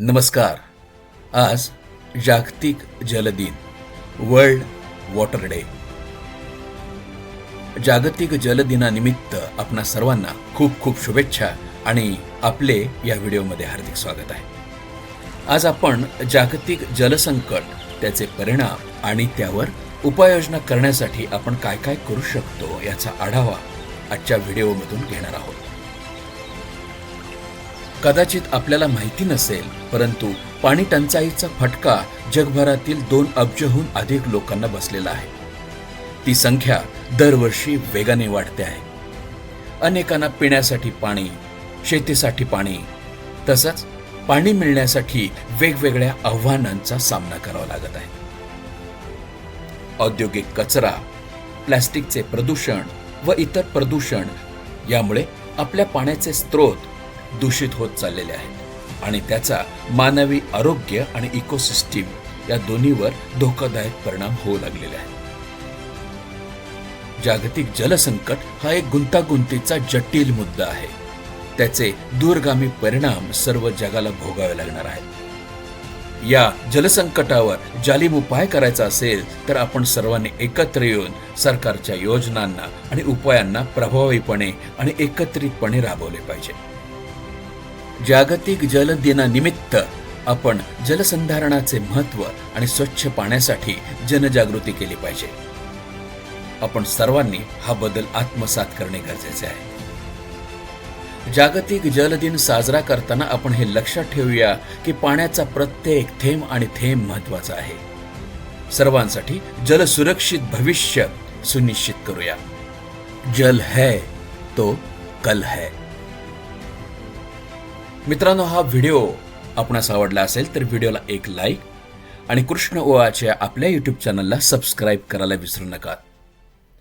नमस्कार. आज जागतिक जल दिन वर्ल्ड वॉटर डे. जागतिक जल दिनानिमित्त आपणा सर्वांना खूप खूप शुभेच्छा आणि आपले या व्हिडिओमध्ये हार्दिक स्वागत आहे. आज आपण जागतिक जलसंकट त्याचे परिणाम आणि त्यावर उपाययोजना करण्यासाठी आपण काय काय करू शकतो याचा आढावा आजच्या व्हिडिओमधून घेणार आहोत. कदाचित आपल्याला माहिती नसेल परंतु पाणी टंचाईचा फटका जगभरातील दोन अब्जहून अधिक लोकांना बसलेला आहे. ती संख्या दरवर्षी वेगाने वाढते आहे. अनेकांना पिण्यासाठी पाणी शेतीसाठी पाणी तसंच पाणी मिळण्यासाठी वेगवेगळ्या आव्हानांचा सामना करावा लागत आहे. औद्योगिक कचरा प्लॅस्टिकचे प्रदूषण व इतर प्रदूषण यामुळे आपल्या पाण्याचे स्रोत दूषित होत चाललेले आहेत आणि त्याचा मानवी आरोग्य आणि इकोसिस्टीम या दोन्हीवर धोकादायक परिणाम होऊ लागलेले आहेत जागतिक जलसंकट हा एक गुंतागुंतीचा जटिल मुद्दा आहे. त्याचे दूरगामी परिणाम सर्व जगाला भोगावे लागणार आहेत. या जलसंकटावर जालीम उपाय करायचा असेल तर आपण सर्वांनी एकत्र येऊन सरकारच्या योजनांना आणि उपायांना प्रभावीपणे आणि एकत्रितपणे राबवले पाहिजे. जागतिक जल दिनानिमित्त आपण जलसंधारणाचे महत्त्व आणि स्वच्छ पाण्यासाठी जनजागृती केली पाहिजे. आपण सर्वांनी हा बदल आत्मसात करणे गरजेचे आहे. जागतिक जल दिन साजरा करताना आपण हे लक्षात ठेवूया की पाण्याचा प्रत्येक थेंब आणि थेंब महत्त्वाचा आहे. सर्वांसाठी जल सुरक्षित भविष्य सुनिश्चित करूया. जल है तो कल है. मित्रांनो हा व्हिडिओ आपणास आवडला असेल तर व्हिडिओला एक लाईक आणि कृष्ण ओआच्या आपल्या यूट्यूब चॅनलला सबस्क्राईब करायला विसरू नका.